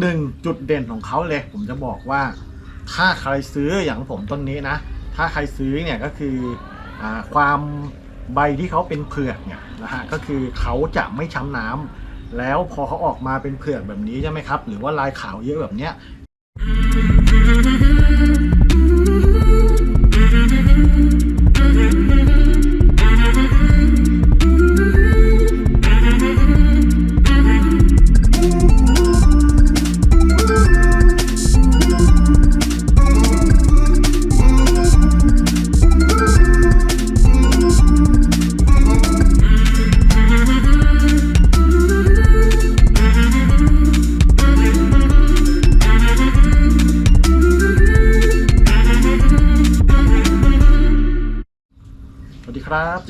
หนึ่งจุดเด่นของเขาเลย ผมจะบอกว่า ถ้าใครซื้ออย่างผมต้นนี้นะ ถ้าใครซื้อเนี่ยก็คืออความใบที่เขาเป็นเผือกเนี่ยนะฮะก็คือเขาจะไม่ช้ำน้ำแล้วพอเขาออกมาเป็นเผือกแบบนี้ใช่ไหมครับ หรือว่าลายขาวเยอะแบบเนี้ย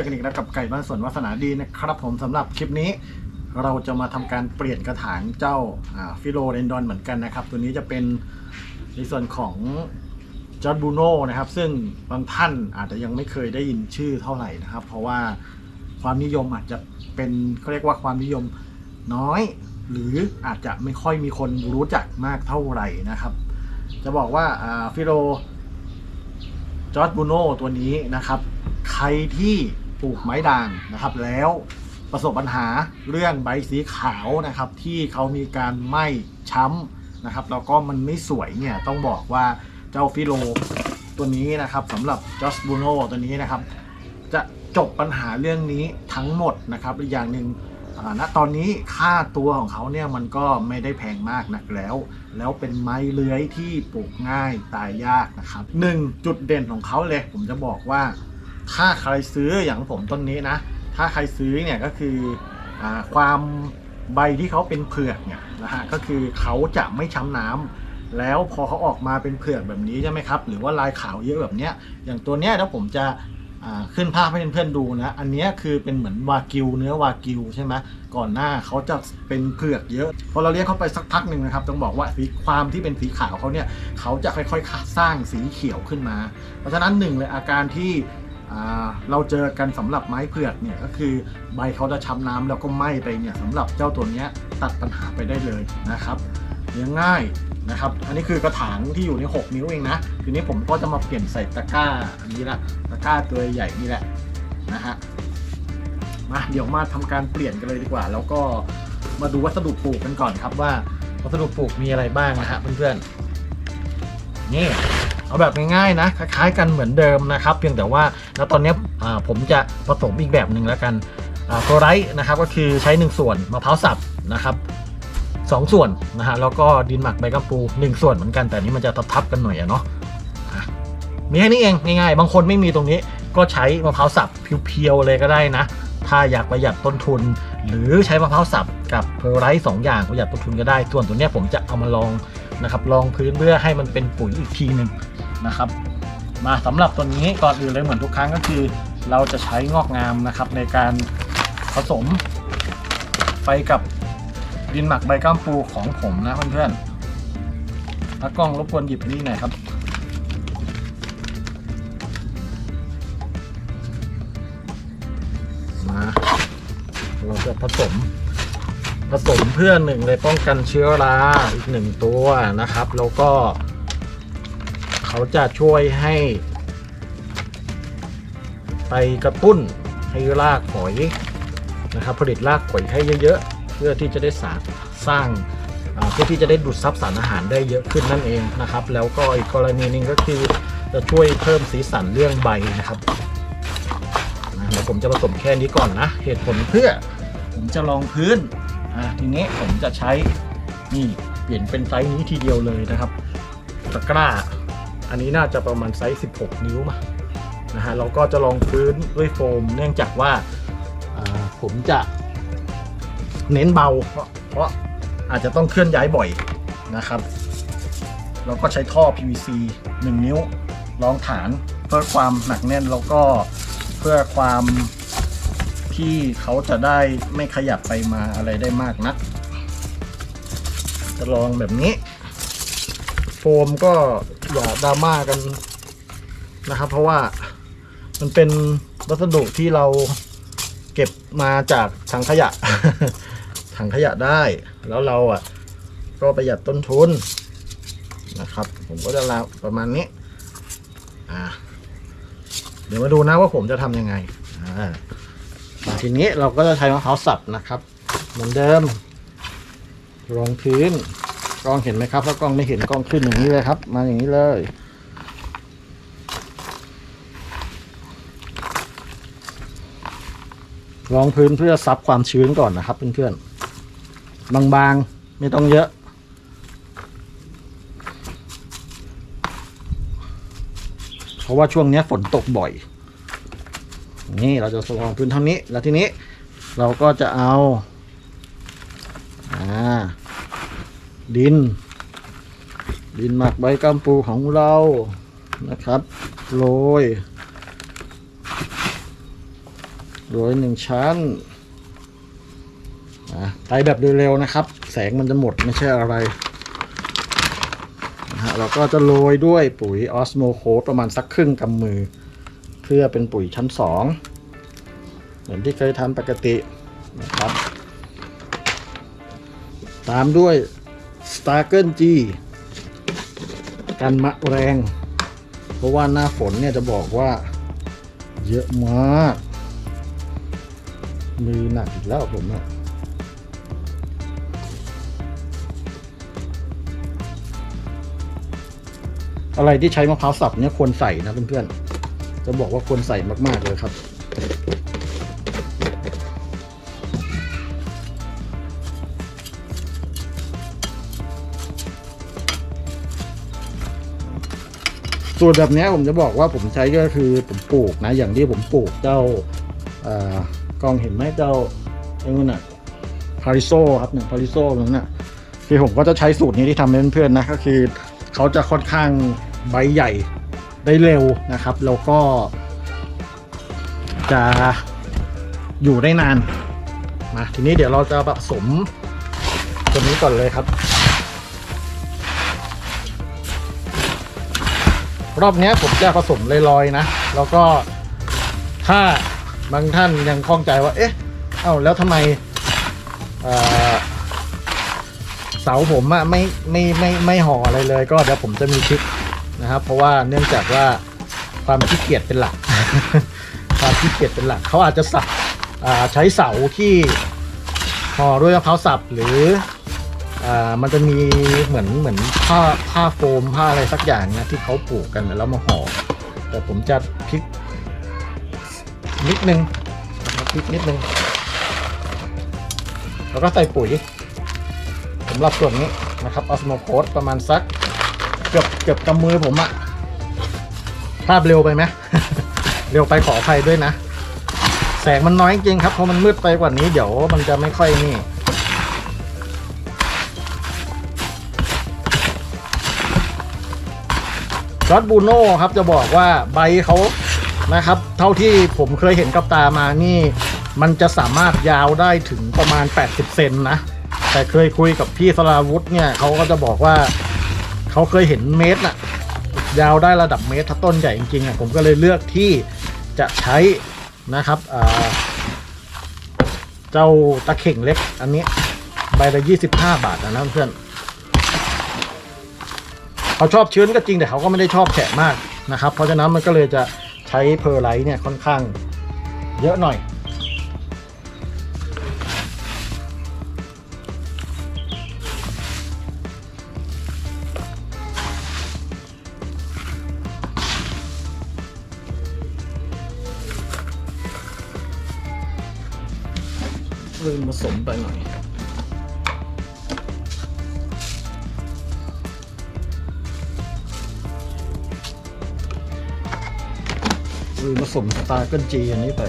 อกันอีกแล้วกับไก่บ้านสวนวาสนาดีนะครับ ผมสำหรับคลิปนี้ เราจะมาทำการเปลี่ยนกระถางเจ้าฟิโลเรนดอนเหมือนกันนะครับ ตัวนี้จะเป็นในส่วนของจอร์ดบูโนนะครับ ซึ่งบางท่านอาจจะยังไม่เคยได้ยินชื่อเท่าไหร่นะครับ เพราะว่าความนิยมอาจจะเป็นเขาเรียกว่าความนิยมน้อย หรืออาจจะไม่ค่อยมีคนรู้จักมากเท่าไหร่นะครับ จะบอกว่าฟิโลจอร์ดบูโนตัวนี้นะครับ ใครที่ ปลูกไม้ด่างนะครับ แล้วประสบปัญหาเรื่องใบสีขาวนะครับ ที่เขามีการไหม้ช้ำนะครับ แล้วก็มันไม่สวยเนี่ยต้องบอกว่าเจ้าฟิโลตัวนี้นะครับสำหรับจอร์ดบูโนตัวนี้นะครับ จะจบปัญหาเรื่องนี้ทั้งหมดนะครับอีกอย่างหนึ่งณตอนนี้ค่าตัวของเขาเนี่ยมันก็ไม่ได้แพงมากนักแล้ว แล้วเป็นไม้เลื้อยที่ปลูกง่ายตายยากนะครับหนึ่งจุดเด่นของเขาเลยผมจะบอกว่า ถ้าใครซื้ออย่างผมต้นนี้นะ ถ้าใครซื้อเนี่ยก็คืออความใบที่เขาเป็นเผือกเนี่ยนะฮะก็คือเขาจะไม่ช้ำน้ำแล้วพอเขาออกมาเป็นเผือกแบบนี้ใช่ไหมครับ หรือว่าลายขาวเยอะแบบเนี้ยอย่างตัวเนี้ยถ้าผมจะขึ้นภาพให้เพื่อนๆดูนะ อันนี้คือเป็นเหมือนวากิวเนื้อวากิวใช่ไหมก่อนหน้าเขาจะเป็นเผือกเยอะ พอเราเลี้ยงเขาไปสักพักหนึ่งนะครับ ต้องบอกว่าสีความที่เป็นสีขาวเขาเนี่ยเขาจะค่อยๆสร้างสีเขียวขึ้นมา เพราะฉะนั้นหนึ่งเลยอาการที่ เราเจอกันสำหรับไม้เผือกเนี่ยก็คือใบเขาจะช้ำน้ำแล้วก็ไหม้ไปเนี่ยสำหรับเจ้าตัวเนี้ยตัดปัญหาไปได้เลยนะครับเลี้ยงง่ายนะครับ อันนี้คือกระถางที่อยู่ใน 6 นิ้วเองนะ ทีนี้ผมก็จะมาเปลี่ยนใส่ตะกร้าอันนี้ละ ตะกร้าตัวใหญ่นี่แหละนะฮะ มาเดี๋ยวมาทำการเปลี่ยนกันเลยดีกว่า แล้วก็มาดูวัสดุปลูกกันก่อนครับว่าวัสดุปลูกมีอะไรบ้างนะฮะเพื่อนๆ นี่ เอาแบบง่ายๆนะคล้ายๆกันเหมือนเดิมนะครับ เพียงแต่ว่าแล้วตอนนี้ผมจะผสมอีกแบบหนึ่งแล้วกันอ่าโคไรต์นะครับก็คือใช้ 1 ส่วนมะพร้าวสับนะครับสองส่วนนะฮะแล้วก็ดินหมักใบกัมปู 1 ส่วนเหมือนกันแต่นี้มันจะทับๆกันหน่อยอะเนาะมีแค่นี้เองง่ายๆ บางคนไม่มีตรงนี้ก็ใช้มะพร้าวสับเพียวๆเลยก็ได้นะ ถ้าอยากประหยัดต้นทุน หรือใช้มะพร้าวสับกับเพอร์ไรต์สองอย่างประหยัดต้นทุนก็ได้ ส่วนตัวเนี้ยผมจะเอามาลอง นะครับลองพื้นเพื่อให้มันเป็นปุ๋ยอีกทีหนึ่งนะครับ มาสำหรับตัวนี้ก่อนอื่นเลยเหมือนทุกครั้งก็คือ เราจะใช้งอกงามนะครับในการผสมไปกับดินหมักใบก้ามปูของผมนะเพื่อนๆถ้ากล้องรบกวนหยิบนี่หน่อยครับมาเราจะผสม ผสมเพื่อหนึ่งเลยป้องกันเชื้อราอีกหนึ่งตัวนะครับ แล้วก็ เขาจะช่วยให้ ไปกระตุ้นให้รากฝอยนะครับ ผลิตรากฝอยให้เยอะๆ เพื่อที่จะได้สร้างสร้างเพื่อที่จะได้ดูดซับสารอาหารได้เยอะขึ้นนั่นเองนะครับ แล้วก็อีกกรณีหนึงก็คือจะช่วยเพิ่มสีสันเรื่องใบนะครับเดี๋ยวผมจะผสมแค่นี้ก่อนนะ เหตุผลเพื่อผมจะลองพื้น อ่าทีนี้ผมจะใช้นี่เปลี่ยนเป็นไซส์นี้ทีเดียวเลยนะครับตะกร้า อันนี้น่าจะประมาณไซส์ 16 นิ้วมานะฮะเราก็จะลองพื้นด้วยโฟม เนื่องจากว่าอ่าผมจะเน้นเบา เพราะเพราะอาจจะต้องเคลื่อนย้ายบ่อยนะครับ เราก็ใช้ท่อ PVC 1 นิ้วรองฐานเพื่อความหนักแน่นแล้วก็เพื่อความ ที่เขาจะได้ไม่ขยับไปมาอะไรได้มากนัก จะลองแบบนี้ โฟมก็อย่าดราม่ากันนะครับ เพราะว่ามันเป็นวัสดุที่เราเก็บมาจากถังขยะ ถังขยะได้ แล้วเราอะ ก็ประหยัดต้นทุนนะครับ ผมก็จะลาประมาณนี้ อ่า เดี๋ยวมาดูนะว่าผมจะทำยังไง อ่า ทีนี้เราก็จะใช้มะพร้าวสับนะครับ เหมือนเดิมรองพื้นกล้องเห็นไหมครับถ้ากล้องไม่เห็นกล้องขึ้นอย่างนี้เลยครับ มาอย่างนี้เลย รองพื้นเพื่อซับความชื้นก่อนนะครับ เพื่อนๆบางๆไม่ต้องเยอะเพราะว่าช่วงนี้ฝนตกบ่อย นี่เราจะรองพื้นเท่านี้ แล้วทีนี้เราก็จะเอาอ่าดิน ดินหมักใบกัมปูของเรานะครับโรยโรยหนึ่งชั้นอะไปแบบเร็วๆนะครับ แสงมันจะหมดไม่ใช่อะไรนะฮะเราก็จะโรยด้วยปุ๋ยออสโมโคประมาณสักครึ่งกำมือ พื่อเป็นปุ๋ยชั้นสองเหมือนที่เคยทำปกตินะครับ ตามด้วย s t a r g e n G กันมะแรง เพราะว่าหน้าฝนเนี่ยจะบอกว่า เยอะมาก มือหนักอีกแล้วผมอะอะไรที่ใช้มะพร้าวสับเนี่ยควรใส่นะเพื่อนๆ จะบอกว่าควรใส่มาก ๆ เลยครับสูตรแบบนี้ผมจะบอกว่าผมใช้ก็คือผมปลูกนะ อย่างที่ผมปลูกเจ้าอ่อกองเห็นไหมเจ้าไอ้นู่นน่ะพาริโซครับหนึ่งพาริโซนั้นน่ะคือผมก็จะใช้สูตรนี้ที่ทำให้เพื่อนๆนะก็คือเขาจะค่อนข้างใบใหญ่ ได้เร็วนะครับ แล้วก็ จะอยู่ได้นาน มาทีนี้เดี๋ยวเราจะผสมตัวนี้ก่อนเลยครับ รอบนี้ผมจะผสมลอยๆนะ แล้วก็ถ้าบางท่านยังคล่องใจว่า เอ๊ะ เอ้าแล้วทำไมเอ่อเสาผมอะไม่ไม่ไม่ไม่ห่ออะไรเลย ก็เดี๋ยวผมจะมีทริค นะครับ เพราะว่าเนื่องจากว่าความขี้เกียจเป็นหลัก ความขี้เกียจเป็นหลักเขาอาจจะสับใช้เสาที่ห่อด้วยมะพร้าวสับหรืออมันจะมีเหมือนเหมือนผ้าผ้าโฟมผ้าอะไรสักอย่างนะที่เขาปลูกกันแล้วมาห่อแต่ผมจะพลิกนิดนึงพลิกนิดนึง แล้วก็ใส่ปุ๋ยสำหรับส่วนนี้นะครับออสโมโคสประมาณสัก เกือบเกือบกำมือผมอะภาพเร็วไปไหม เร็วไปขออภัยด้วยนะ แสงมันน้อยจริงครับเพราะมันมืดไปกว่านี้เดี๋ยวมันจะไม่ค่อยนี่จอร์ดบูโน่ครับจะบอกว่าใบเขานะครับ เท่าที่ผมเคยเห็นกับตามานี่ มันจะสามารถยาวได้ถึงประมาณ 80 เซนนะ แต่เคยคุยกับพี่สลาวุธเนี่ยเขาก็จะบอกว่า เขาเคยเห็นเมตรน่ะยาวได้ระดับเมตรถ้าต้นใหญ่จริงๆอะผมก็เลยเลือกที่จะใช้นะครับเจ้าตะเข่งเล็กอันนี้ใบละ25 บาทนะเพื่อนเขาชอบชื้นก็จริงแต่เขาก็ไม่ได้ชอบแฉะมากนะครับ เพราะฉะนั้นมันก็เลยจะใช้เพอร์ไลท์เนี่ยค่อนข้างเยอะหน่อย ผสมไปหน่อยหรือผสมสตาร์เกิลจีอันนี้ไป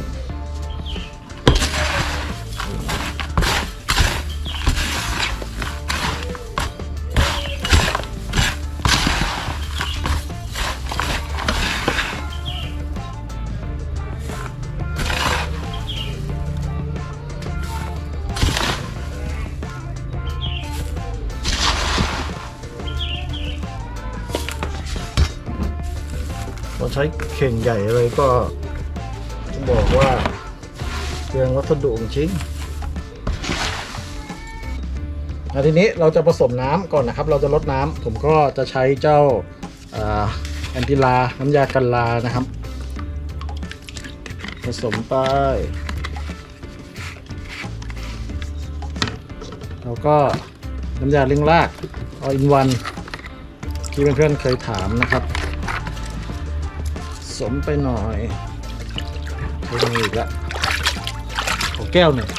ข่งใหญ่เลยก็บอกว่าเปลืองวัสดุจริงอะทีนี้เราจะผสมน้ำก่อนนะครับ เราจะลดน้ำผมก็จะใช้เจ้าแอนติลา น้ำยากันลานะครับ ผสมไปแล้วก็น้ำยาเร่งรากออินวันที่เพื่อนๆเคยถามนะครับ สมไปหน่อยใช้ตรงนี้อีกละขอแก้วหนึ่ง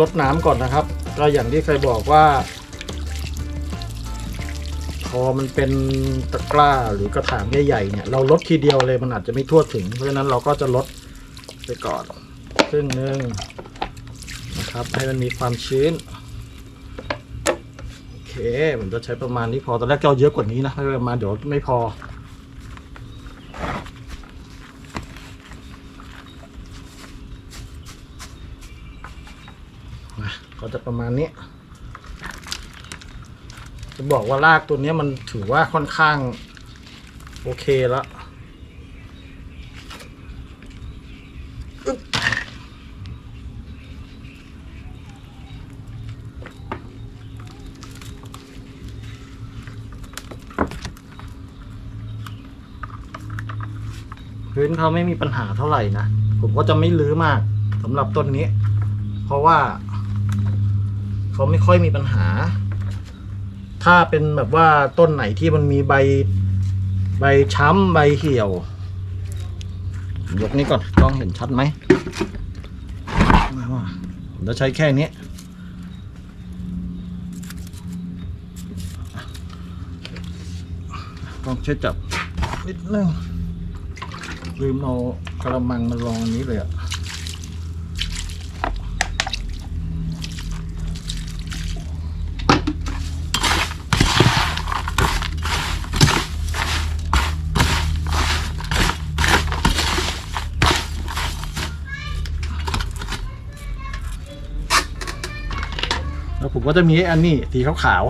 ลดน้ำก่อนนะครับ ก็อย่างที่เคยบอกว่า พอมันเป็นตะกร้าหรือกระถางใหญ่ๆเนี่ยเราลดทีเดียวเลยมันอาจจะไม่ทั่วถึง เพราะฉะนั้นเราก็จะลดไปก่อนครึ่งหนึ่งนะครับให้มันมีความชื้นโอเคผมจะใช้ประมาณนี้พอตอนแรกเอาเยอะกว่านี้นะประมาณเดี๋ยวไม่พอ นะก็จะ ประมาณนี้ จะบอกว่ารากตัวนี้มันถือว่าค่อนข้าง โอเคแล้วพื้นเขาไม่มีปัญหาเท่าไหร่นะ ผมก็จะไม่ลื้อมากสำหรับต้นนี้ เพราะว่า เขาไม่ค่อยมีปัญหา ถ้าเป็นแบบว่าต้นไหนที่มันมีใบ ใบช้ำใบเหี่ยว ยกนี้ก่อนกล้องเห็นชัดไหมไม่ว่าผมจะใช้แค่นี้ต้องใช่วยจับนิดนึงลืมเอากระมังมาลองอันนี้เลยอะ ก็จะมีไออันนี้สีขาว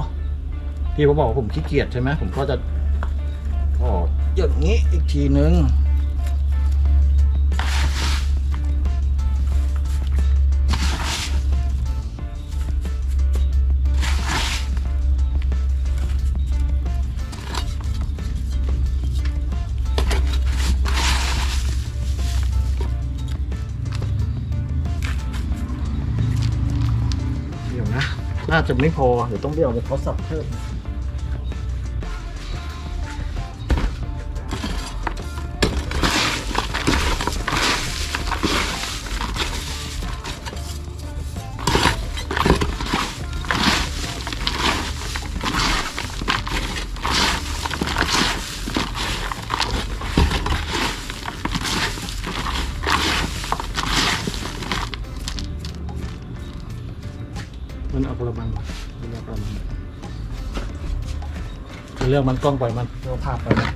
ๆที่ผมบอกว่าผมขี้เกียจใช่ไหมผมก็จะอ๋ออย่างนี้อีกทีนึง จะไม่พอเดี๋ยวต้องไปเอาไปทดสอบเพิ่ม เรื่องมันกล้องปล่อยมันเรื่องภาพไปนะ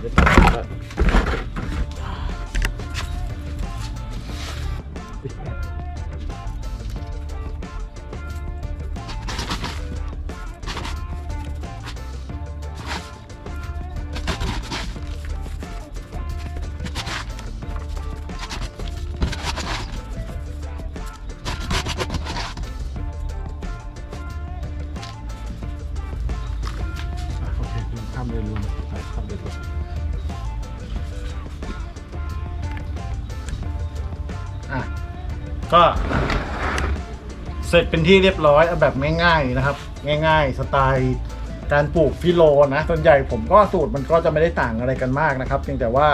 เดี๋ยวตัดไป ก็ เสร็จเป็นที่เรียบร้อยเอาแบบง่าย ๆนะครับ ง่าย ๆ สไตล์การปลูกฟิโลนะส่วนใหญ่ผมก็สูตรมันก็จะไม่ได้ต่างอะไรกันมากนะครับเพียงแต่ว่า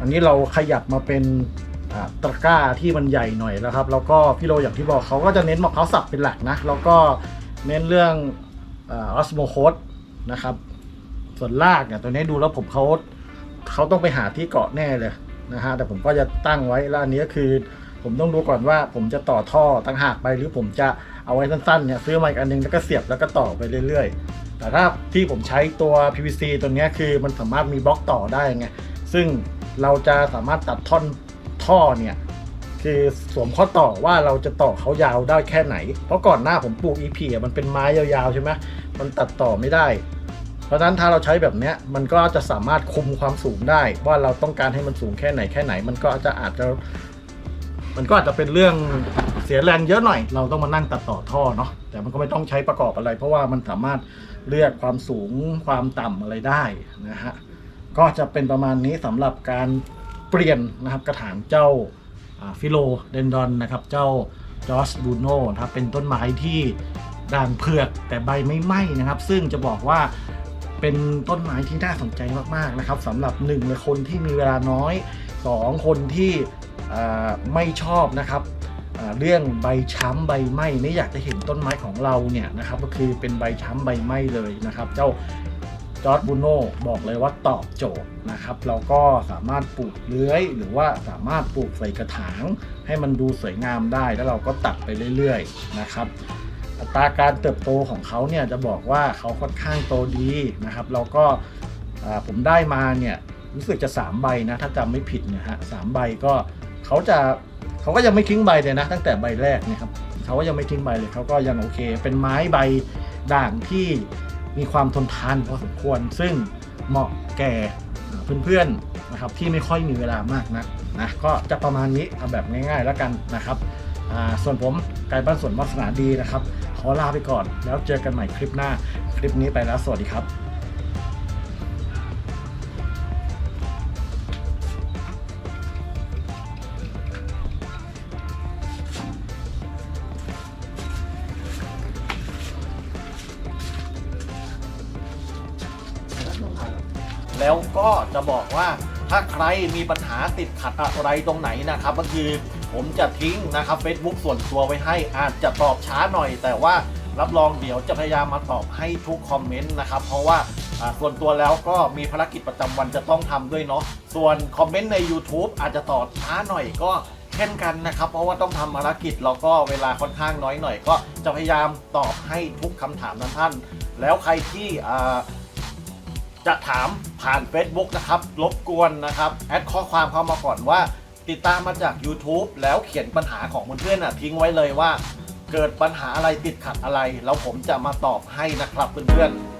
อันนี้เราขยับมาเป็นตะกร้าที่มันใหญ่หน่อยแล้วครับ แล้วก็ฟิโลอย่างที่บอกเขาก็จะเน้นมะพร้าวสับเป็นหลักนะ แล้วก็เน้นเรื่องออสโมโคสนะครับ ส่วนรากเนี่ยตัวนี้ดูแล้วผมเขาเขาต้องไปหาที่เกาะแน่เลยนะฮะแต่ผมก็จะตั้งไว้แล้วอันนี้ก็คือ ผมต้องดูก่อนว่าผมจะต่อท่อตั้งหากไป หรือผมจะเอาไว้สั้นๆเนี่ยซื้อมาอีกอันนึงแล้วก็เสียบแล้วก็ต่อไปเรื่อย ๆ แต่ถ้าที่ผมใช้ตัว PVC ตัวนี้คือมันสามารถมีบล็อกต่อได้ไงซึ่งเราจะสามารถตัดท่อนท่อเนี่ยคือสวมข้อต่อว่าเราจะต่อเขายาวได้แค่ไหน เพราะก่อนหน้าผมปลูก EP อะมันเป็นไม้ยาวๆใช่ไหมมันตัดต่อไม่ได้ เพราะฉะนั้นถ้าเราใช้แบบเนี้ยมันก็จะสามารถคุมความสูงได้ ว่าเราต้องการให้มันสูงแค่ไหนแค่ไหน มันก็จะอาจจะ มันก็อาจจะเป็นเรื่องเสียแรงเยอะหน่อย เราต้องมานั่งตัดต่อท่อเนาะแต่มันก็ไม่ต้องใช้ประกอบอะไร เพราะว่ามันสามารถเลือกความสูงความต่ำอะไรได้นะฮะก็จะเป็นประมาณนี้สำหรับการเปลี่ยนนะครับกระถางเจ้าฟิโลเดนดอนนะครับเจ้าจอร์สบูโนนะครับเป็นต้นไม้ที่ด่างเผือกแต่ใบไม่ไหม้นะครับ ซึ่งจะบอกว่าเป็นต้นไม้ที่น่าสนใจมากๆนะครับสำหรับหนึ่งในคนที่มีเวลาน้อย สองคนที่ไม่ชอบนะครับเรื่องใบช้ำใบไหม้ไม่อยากจะเห็นต้นไม้ของเราเนี่ยนะครับก็คือเป็นใบช้ำใบไหม้เลยนะครับ เจ้าจอร์ดบูโน่บอกเลยว่าตอบโจทย์นะครับเราก็สามารถปลูกเลื้อย หรือว่าสามารถปลูกใส่กระถาง ให้มันดูสวยงามได้แล้วเราก็ตัดไปเรื่อยๆนะครับอัตราการเติบโตของเขาเนี่ยจะบอกว่าเขาค่อนข้างโตดีนะครับ เราก็ผมได้มาเนี่ย รู้สึกจะ3ใบนะถ้าจำไม่ผิดนี่ยฮะสามใบก็เขาจะเขาก็ยังไม่ทิ้งใบเลยนะ ตั้งแต่ใบแรกนี่ยครับเขาก็ยังไม่ทิ้งใบเลยเขาก็ยังโอเค เป็นไม้ใบด่างที่มีความทนทานพอสมควร ซึ่งเหมาะแก่เพื่อนๆนะครับที่ไม่ค่อยมีเวลามากนักนะก็จะประมาณนี้เอาแบบง่ายๆแล้วกันนะครับส่วนผมกายบ้านสวนวาสนาดีนะครับ ขอลาไปก่อนแล้วเจอกันใหม่คลิปหน้า คลิปนี้ไปแล้วสวัสดีครับ แล้วก็จะบอกว่าถ้าใครมีปัญหาติดขัดอะไรตรงไหนนะครับ ก็คือผมจะทิ้งนะครับ Facebook ส่วนตัวไว้ให้อาจจะตอบช้าหน่อย แต่ว่ารับรองเดี๋ยวจะพยายามมาตอบให้ทุกคอมเมนต์นะครับ เพราะว่าส่วนตัวแล้วก็มีภารกิจประจำวันจะต้องทำด้วยเนาะส่วนคอมเมนต์ใน YouTube อาจจะตอบช้าหน่อยก็เช่นกันนะครับ เพราะว่าต้องทำภารกิจแล้วก็เวลาค่อนข้างน้อยหน่อย ก็จะพยายามตอบให้ทุกคำถามนั้นท่าน แล้วใครที่ จะถามผ่าน Facebook นะครับรบกวนนะครับ แอดข้อความเข้ามาก่อนว่า ติดตามมาจาก YouTube แล้วเขียนปัญหาของเพื่อนๆน่ะทิ้งไว้เลยว่า เกิดปัญหาอะไรติดขัดอะไร แล้วผมจะมาตอบให้นะครับเพื่อนๆ